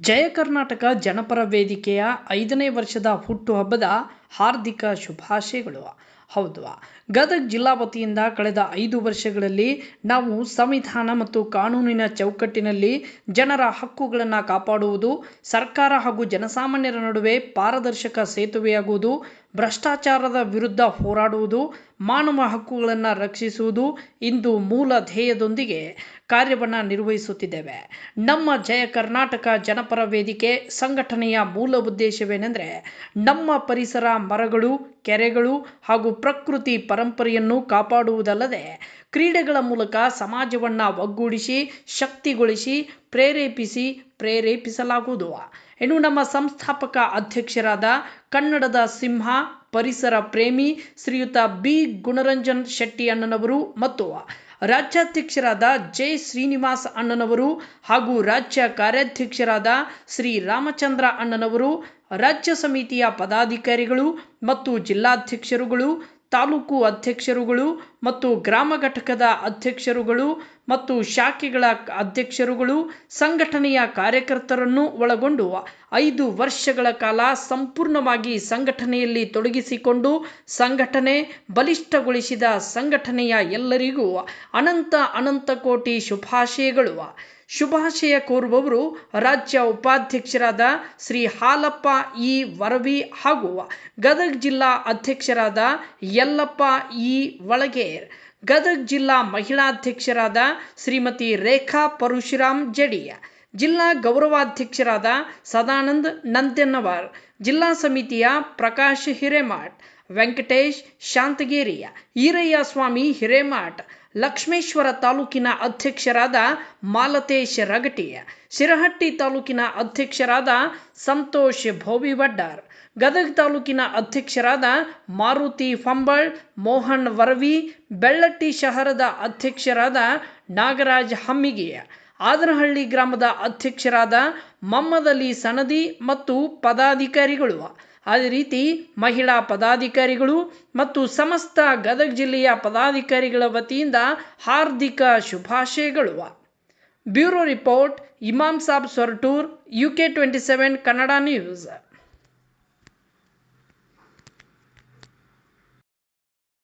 ಜಯ ಕರ್ನಾಟಕ ಜನಪರ ವೇದಿಕೆಯ ಐದನೇ ವರ್ಷದ ಹುಟ್ಟುಹಬ್ಬದ ಹಾರ್ದಿಕ ಶುಭಾಶಯಗಳು. ಹೌದು, ಗದಗ ಜಿಲ್ಲಾ ವತಿಯಿಂದ ಕಳೆದ ಐದು ವರ್ಷಗಳಲ್ಲಿ ನಾವು ಸಂವಿಧಾನ ಮತ್ತು ಕಾನೂನಿನ ಚೌಕಟ್ಟಿನಲ್ಲಿ ಜನರ ಹಕ್ಕುಗಳನ್ನು ಕಾಪಾಡುವುದು, ಸರ್ಕಾರ ಹಾಗೂ ಜನಸಾಮಾನ್ಯರ ನಡುವೆ ಪಾರದರ್ಶಕ ಸೇತುವೆಯಾಗುವುದು, ಭ್ರಷ್ಟಾಚಾರದ ವಿರುದ್ಧ ಹೋರಾಡುವುದು, ಮಾನವ ಹಕ್ಕುಗಳನ್ನು ರಕ್ಷಿಸುವುದು ಇಂದು ಮೂಲ ಧ್ಯೇಯದೊಂದಿಗೆ ಕಾರ್ಯವನ್ನು ನಿರ್ವಹಿಸುತ್ತಿದ್ದೇವೆ. ನಮ್ಮ ಜಯ ಕರ್ನಾಟಕ ಜನಪರ ವೇದಿಕೆ ಸಂಘಟನೆಯ ಮೂಲ ಉದ್ದೇಶವೇನೆಂದರೆ, ನಮ್ಮ ಪರಿಸರ ಮರಗಳು, ಕೆರೆಗಳು ಹಾಗೂ ಪ್ರಕೃತಿ ಪರಂಪರೆಯನ್ನು ಕಾಪಾಡುವುದಲ್ಲದೆ, ಕ್ರೀಡೆಗಳ ಮೂಲಕ ಸಮಾಜವನ್ನು ಒಗ್ಗೂಡಿಸಿ, ಶಕ್ತಿಗೊಳಿಸಿ, ಪ್ರೇರೇಪಿಸಿ, ಪ್ರೇರೇಪಿಸಲಾಗುವುದು. ಇನ್ನು ನಮ್ಮ ಸಂಸ್ಥಾಪಕ ಅಧ್ಯಕ್ಷರಾದ ಕನ್ನಡದ ಸಿಂಹ ಪರಿಸರ ಪ್ರೇಮಿ ಶ್ರೀಯುತ ಬಿ. ಗುಣರಂಜನ್ ಶೆಟ್ಟಿ ಅಣ್ಣನವರು ಮತ್ತು ರಾಜ್ಯಾಧ್ಯಕ್ಷರಾದ ಜೆ. ಶ್ರೀನಿವಾಸ್ ಅಣ್ಣನವರು ಹಾಗೂ ರಾಜ್ಯ ಕಾರ್ಯಾಧ್ಯಕ್ಷರಾದ ಶ್ರೀ ರಾಮಚಂದ್ರ ಅಣ್ಣನವರು, ರಾಜ್ಯ ಸಮಿತಿಯ ಪದಾಧಿಕಾರಿಗಳು ಮತ್ತು ಜಿಲ್ಲಾಧ್ಯಕ್ಷರುಗಳು, ತಾಲೂಕು ಅಧ್ಯಕ್ಷರುಗಳು ಮತ್ತು ಗ್ರಾಮ ಘಟಕದ ಅಧ್ಯಕ್ಷರುಗಳು ಮತ್ತು ಶಾಖೆಗಳ ಅಧ್ಯಕ್ಷರುಗಳು ಸಂಘಟನೆಯ ಕಾರ್ಯಕರ್ತರನ್ನು ಒಳಗೊಂಡು ಐದು ವರ್ಷಗಳ ಕಾಲ ಸಂಪೂರ್ಣವಾಗಿ ಸಂಘಟನೆಯಲ್ಲಿ ತೊಡಗಿಸಿಕೊಂಡು ಸಂಘಟನೆ ಬಲಿಷ್ಠಗೊಳಿಸಿದ ಸಂಘಟನೆಯ ಎಲ್ಲರಿಗೂ ಅನಂತ ಅನಂತ ಕೋಟಿ ಶುಭಾಶಯಗಳು. ಶುಭಾಶಯ ಕೋರುವವರು ರಾಜ್ಯ ಉಪಾಧ್ಯಕ್ಷರಾದ ಶ್ರೀ ಹಾಲಪ್ಪ ಇ ವರವಿ ಹಾಗೂ ಗದಗ ಜಿಲ್ಲಾ ಅಧ್ಯಕ್ಷರಾದ ಯಲ್ಲಪ್ಪ ಇ ಒಳಗೇರ್ ಗದಗ ಜಿಲ್ಲಾ ಮಹಿಳಾಧ್ಯಕ್ಷರಾದ ಶ್ರೀಮತಿ ರೇಖಾ ಪರಶುರಾಮ್ ಜಡಿಯ, ಜಿಲ್ಲಾ ಗೌರವಾಧ್ಯಕ್ಷರಾದ ಸದಾನಂದ್ ನಂತೆನ್ನವರ್ ಜಿಲ್ಲಾ ಸಮಿತಿಯ ಪ್ರಕಾಶ್ ಹಿರೇಮಠ್, ವೆಂಕಟೇಶ್ ಶಾಂತಗೇರಿಯ, ಈರಯ್ಯ ಸ್ವಾಮಿ ಹಿರೇಮಠ್ ಲಕ್ಷ್ಮೇಶ್ವರ ತಾಲೂಕಿನ ಅಧ್ಯಕ್ಷರಾದ ಮಾಲತೇಶ್ ರಗಟಿ, ಶಿರಹಟ್ಟಿ ತಾಲೂಕಿನ ಅಧ್ಯಕ್ಷರಾದ ಸಂತೋಷ್ ಭೋವಿವಡ್ಡರ್, ಗದಗ ತಾಲೂಕಿನ ಅಧ್ಯಕ್ಷರಾದ ಮಾರುತಿ ಫಂಬಳ್, ಮೋಹನ್ ವರವಿ, ಬೆಳ್ಳಟ್ಟಿ ಶಹರದ ಅಧ್ಯಕ್ಷರಾದ ನಾಗರಾಜ್ ಹಮ್ಮಿಗೆಯ ಆದರಹಳ್ಳಿ ಗ್ರಾಮದ ಅಧ್ಯಕ್ಷರಾದ ಮಮ್ಮದಲಿ ಸನದಿ ಮತ್ತು ಪದಾಧಿಕಾರಿಗಳು ಅದೇ ರೀತಿ ಮಹಿಳಾ ಪದಾಧಿಕಾರಿಗಳು ಮತ್ತು ಸಮಸ್ತ ಗದಗ ಜಿಲ್ಲೆಯ ಪದಾಧಿಕಾರಿಗಳ ವತಿಯಿಂದ ಹಾರ್ದಿಕ ಶುಭಾಶಯಗಳು. Bureau report, Imam Saab Sortur U K twenty seven, Kannada news.